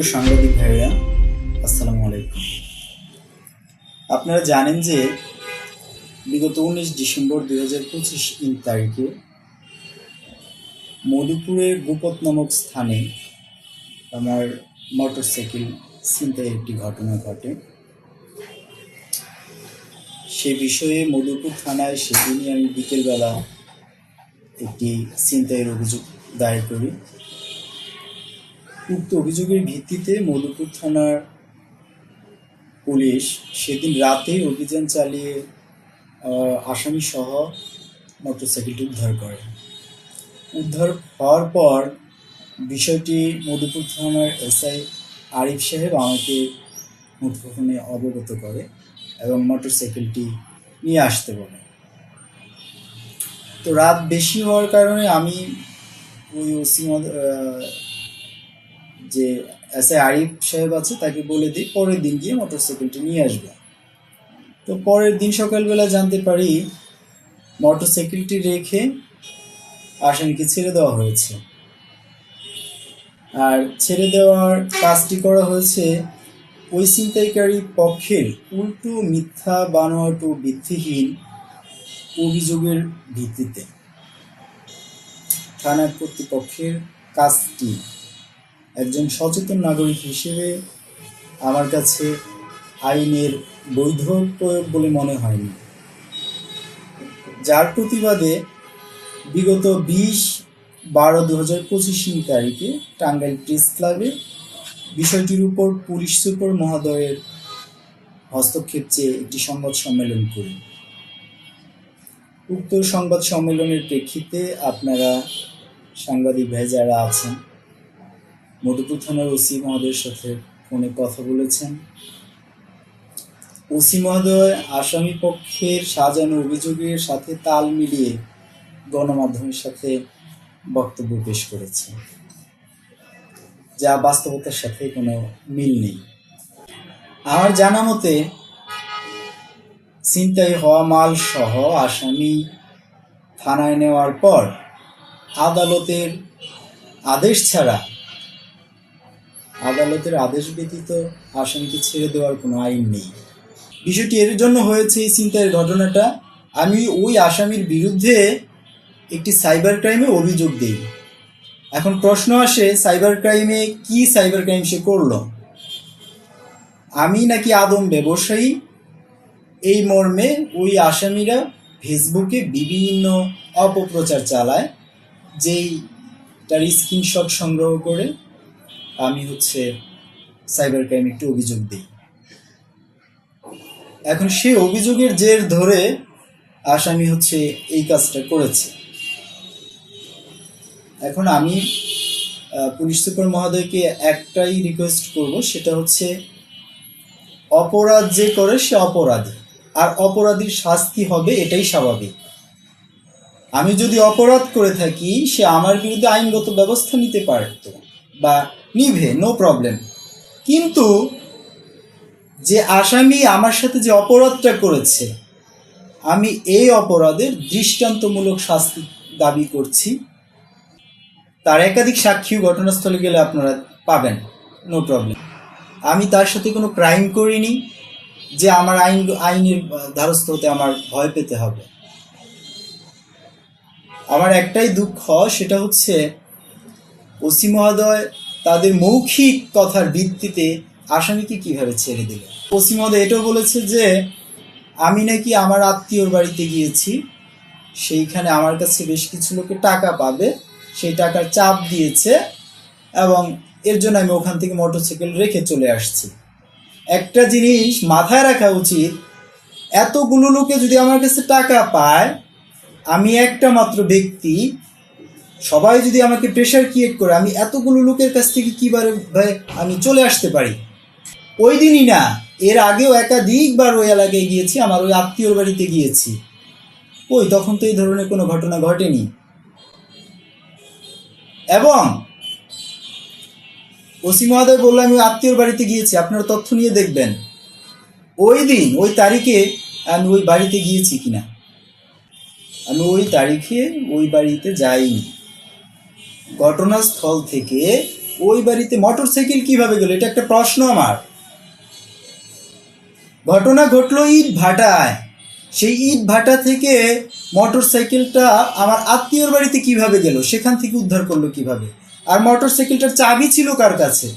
প্রিয় সাংবাদিক ভাইরা আসসালামু আলাইকুম। আপনারা জানেন যে বিগত উনিশ ডিসেম্বর দুই হাজার পঁচিশ ইন তারিখে মধুপুরের গোপত নামক স্থানে আমার মোটরসাইকেল ছিনতাই একটি ঘটনা ঘটে। সে বিষয়ে মধুপুর থানায় সেদিনই আমি বিকেলবেলা একটি ছিনতাইয়ের অভিযোগ দায়ের করি। উক্ত অভিযোগের ভিত্তিতে মধুপুর থানার পুলিশ সেদিন রাতেই অভিযান চালিয়ে আহ, আসামি সহ মোটরসাইকেলটি উদ্ধার করে। উদ্ধার হওয়ার পর বিষয়টি মধুপুর থানার এসআই আরিফ সাহেব আমাকে মুঠোফোনে অবগত করে এবং মোটরসাইকেলটি নিয়ে আসতে বলে। তো রাত বেশি হওয়ার কারণে আমি ওই ওসি যে এস আই আরিফ সাহেব আছে, তাকে বলে দিই, পরের দিন গিয়ে মোটরসাইকেলটি নিয়ে আসবে। তো পরের দিন সকালবেলা জানতে পারি মোটরসাইকেলটি রেখে আসামিকে ছেড়ে দেওয়া হয়েছে। আর ছেড়ে দেওয়ার কাজটি করা হয়েছে ওই ছিনতাইকারী পক্ষের উল্টো মিথ্যা, বানোয়াট ও ভিত্তিহীন অভিযোগের ভিত্তিতে। থানা কর্তৃপক্ষের কাজটি একজন সচেতন নাগরিক হিসেবে আমার কাছে আইনের বৈধ প্রয়োগ বলে মনে হয়নি। যার প্রতিবাদে বিগত বিশ বারো দু হাজার পঁচিশ তারিখে টাঙ্গাইল প্রেস ক্লাবে বিষয়টির উপর পুলিশ সুপার মহোদয়ের হস্তক্ষেপ চেয়ে একটি সংবাদ সম্মেলন করি। উক্ত সংবাদ সম্মেলনের প্রেক্ষিতে আপনারা সাংবাদিক ভাই যারা আছেন মধুপুর থানার ওসি মহোদয়ের সাথে ফোনে কথা বলেছেন। ওসি মহোদয় আসামি পক্ষের সাজানো অভিযোগের সাথে তাল মিলিয়ে গণমাধ্যমের সাথে বক্তব্য পেশ করেছে। যা বাস্তবতার সাথে কোনো মিল নেই। আমার জানা মতে ছিনতাই হওয়া মাল সহ আসামি থানায় নেওয়ার পর আদালতের আদেশ ছাড়া আদালতের আদেশ ব্যতীত আসামিকে ছেড়ে দেওয়ার কোনো আইন নেই। বিষয়টি এর জন্য হয়েছে এই চিন্তার ঘটনাটা। আমি ওই আসামির বিরুদ্ধে একটি সাইবার ক্রাইমে অভিযোগ দিই। এখন প্রশ্ন আসে, সাইবার ক্রাইমে কি সাইবার ক্রাইম সে করল? আমি নাকি আদম ব্যবসায়ী? এই মর্মে ওই আসামিরা ফেসবুকে বিভিন্ন অপপ্রচার চালায়, যেই তার স্ক্রিনশট সংগ্রহ করে। আমি হচ্ছে সাইবার ক্রাইম একটি অভিযোগ দিই। এখন সেই অভিযোগের জের ধরে আসামি হচ্ছে এই কাজটা করেছে। এখন আমি পুলিশ সুপার মহোদয়কে একটাই রিকোয়েস্ট করব, সেটা হচ্ছে অপরাধ যে করে সে অপরাধী, আর অপরাধীর শাস্তি হবে এটাই স্বাভাবিক। আমি যদি অপরাধ করে থাকি, সে আমার বিরুদ্ধে আইনগত ব্যবস্থা নিতে পারত, বা নিভে নো প্রবলেম কিন্তু যে আসামি আমার সাথে যে অপরাধটা করেছে, আমি এই অপরাধের দৃষ্টান্তমূলক শাস্তি দাবি করছি। তার একাধিক সাক্ষী ঘটনাস্থলে গেলে আপনারা পাবেন নো প্রবলেম আমি তার সাথে কোনো ক্রাইম করিনি, যে আমার আইন, আইনের দ্বারস্থ হতে আমার ভয় পেতে হবে। আমার একটাই দুঃখ, সেটা হচ্ছে ওসি মহোদয় তাদের মৌখিক কথার ভিত্তিতে আসামিকে কীভাবে ছেড়ে দিল? মহোদয় এটাও বলেছে যে, আমি নাকি আমার আত্মীয়র বাড়িতে গিয়েছি। সেইখানে আমার কাছে বেশ কিছু লোকে টাকা পাবে। সেই টাকার চাপ দিয়েছে এবং এর জন্য আমি ওখান থেকে মোটরসাইকেল রেখে চলে আসছি। একটা জিনিস মাথায় রাখা উচিত, এতগুলো লোকে যদি আমার কাছে টাকা পায়, আমি একটা মাত্র ব্যক্তি সবাই যদি আমাকে প্রেশার ক্রিয়েট করে, আমি এতগুলো লোকের কাছ থেকে কীভাবে ভাই আমি চলে আসতে পারি? ওই দিনই না, এর আগেও একাধিকবার ওই এলাকায় গিয়েছি, আমার ওই আত্মীয়র বাড়িতে গিয়েছি। ওই, তখন তো এই ধরনের কোনো ঘটনা ঘটেনি। এবং ওসি মহাদয় বলল, আমি আত্মীয়র বাড়িতে গিয়েছি, আপনারা তথ্য নিয়ে দেখবেন। ওই দিন, ওই তারিখে আমি ওই বাড়িতে গিয়েছি কিনা? আমি ওই তারিখে ওই বাড়িতে যাইনি। ঘটনাস্থল থেকে ওই বাড়িতে মোটর সাইকেল কীভাবে গেল? এটা একটা প্রশ্ন আমার। ঘটনা ঘটলো ইট ভাটায়। সেই ইট ভাটা থেকে মোটর সাইকেলটা আমার আত্মীয়র বাড়িতে কীভাবে গেল? সেখান থেকে উদ্ধার করল কীভাবে? আর মোটর সাইকেলটার চাবি ছিল কার কাছে?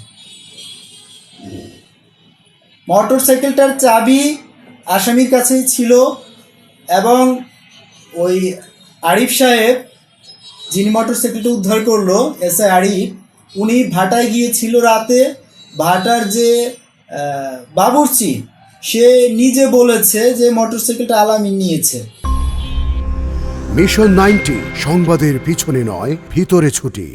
মোটর সাইকেলটার চাবি আসামির কাছেই ছিল এবং ওই আরিফ সাহেব যিনি মোটর সাইকেলটা উদ্ধার করল এস আই আরিফ, উনি ভাটায় গিয়েছিল রাতে। ভাটার যে বাবুর্চি, সে নিজে বলেছে যে মোটর সাইকেলটা আলামিন নিয়েছে। মিশন নাইনটি, সংবাদের পিছনে নয়, ভিতরে ছুটি।